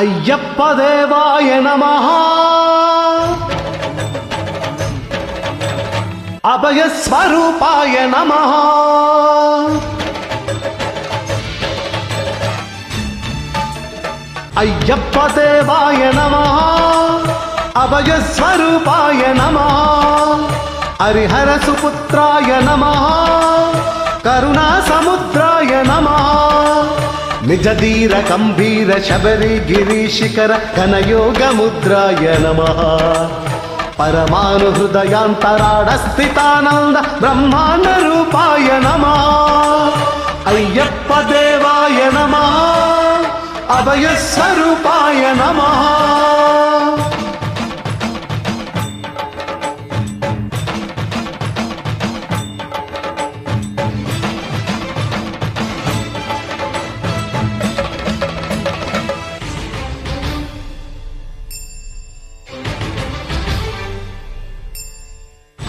అయ్యప్ప దేవాయ నమ. అభయస్వరూపాయ నమ. అయ్యప్ప దేవాయ నమ. అభయస్వరూపాయ నమ. హరిహర సుపుత్రాయ నమ. కరుణా సముద్రాయ నిజ ధీర గంభీర శబరి గిరీశిఖర ఘనయోగ ముద్రాయ నమ. పరమాను హృదయాంతరాడ స్థితానంద బ్రహ్మాండ రూపాయ నమ. అయ్యప్ప దేవాయ నమ. అభయస్వరూపాయ నమ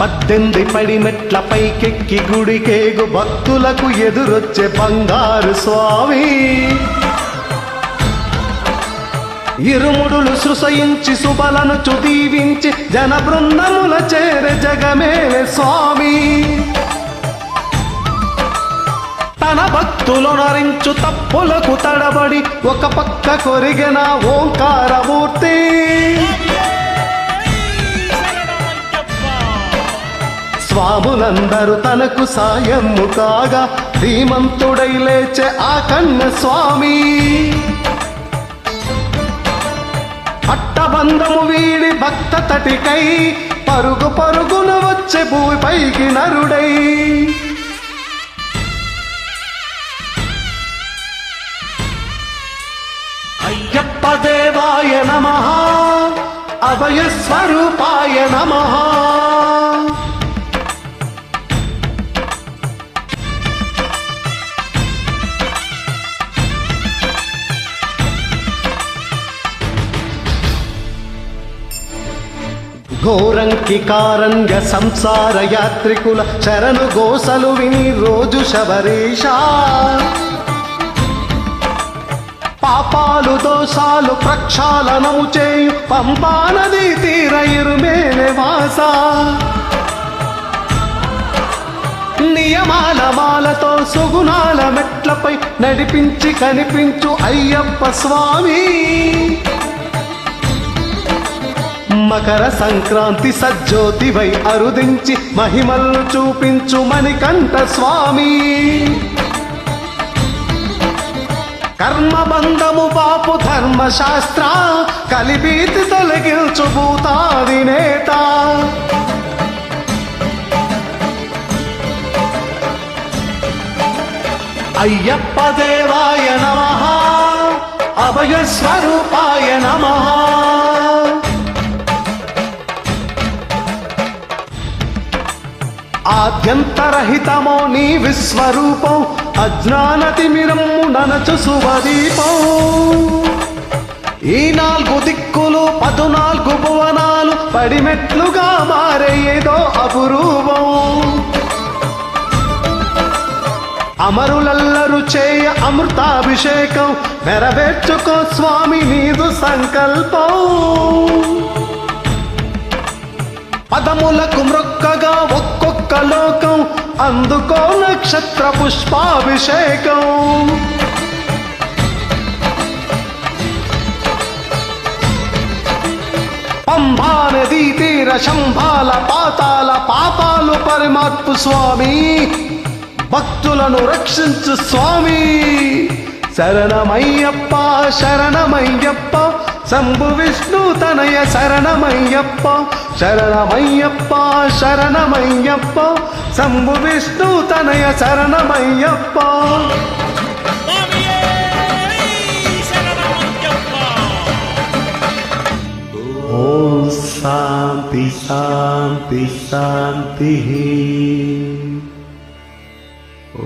పద్దెనిమిది పడి మెట్ల పైకెక్కి గుడికేగు భక్తులకు ఎదురొచ్చే బంగారు స్వామి. ఇరుముడులు సృసయించి సుబలను చుదీవించి జన బృందముల చేరే జగమేలే స్వామి. తన భక్తులు నరించు తప్పులకు తడబడి ఒక పక్క కొరిగిన ఓంకారమూర్తి. స్వాములందరూ తనకు సాయము కాగా ధీమంతుడై లేచే ఆ కన్న స్వామి పట్టబంధము వీడి భక్త తటికై పరుగు పరుగున వచ్చే భూమిపైకి నరుడై. అయ్యప్ప దేవాయ నమ అభయ స్వరూపాయ నమ. ఘోరంకి కారణ్య సంసార యాత్రికుల శరణు గోసలు విని రోజు శబరీషా. పాపాలు దోషాలు ప్రక్షాళనము చేయు పంపానది తీరయిరు మేనే వాస. నియమాల మాలతో సుగుణాల మెట్లపై నడిపించి కనిపించు అయ్యప్ప స్వామి. మకర సంక్రాంతి సజ్జోతివై అరుదించి మహిమలు చూపించు మణికంఠ స్వామి. కర్మబంధము బాపు ధర్మశాస్త్ర కలిబీతి తొలగించు భూతాది నేత. అయ్యప్ప దేవాయ నమ అభయ స్వరూపాయ నమ. ఆద్యంతరహితమో నీ విశ్వరూపం అజ్ఞానతిమిరము ననచు సువదీపం. ఈ నాలుగు దిక్కులు పదునాలుగు భువనాలు పడిమెట్లుగా మారే ఏదో అపురూపం. అమరులల్లరు చేయ అమృతాభిషేకం నెరవేర్చుకో స్వామి నీదు సంకల్పం. పదములకు మృక్కగా ఒక్కొక్క లోకం అందుకో నక్షత్ర పుష్పాభిషేకం. పంభా నదీ తీర శంభాల పాతాల పాపాలు పరిమాత్పు స్వామి భక్తులను రక్షించు స్వామి. శరణమయ్యప్ప శరణమయ్యప్ప శంభు విష్ణు తనయ శరణమయ్యప్ప శరణమయ్యప్ప శరణమయ్యప్ప శంభు విష్ణు తనయ శరణమయ్యప్ప స్వామియే శరణమయ్యప్ప ఓం శాంతి శాంతి శాంతి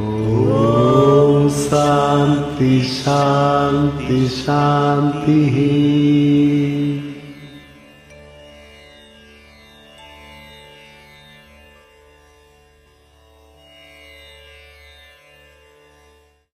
ఓం శాంతి శాంతి శాంతి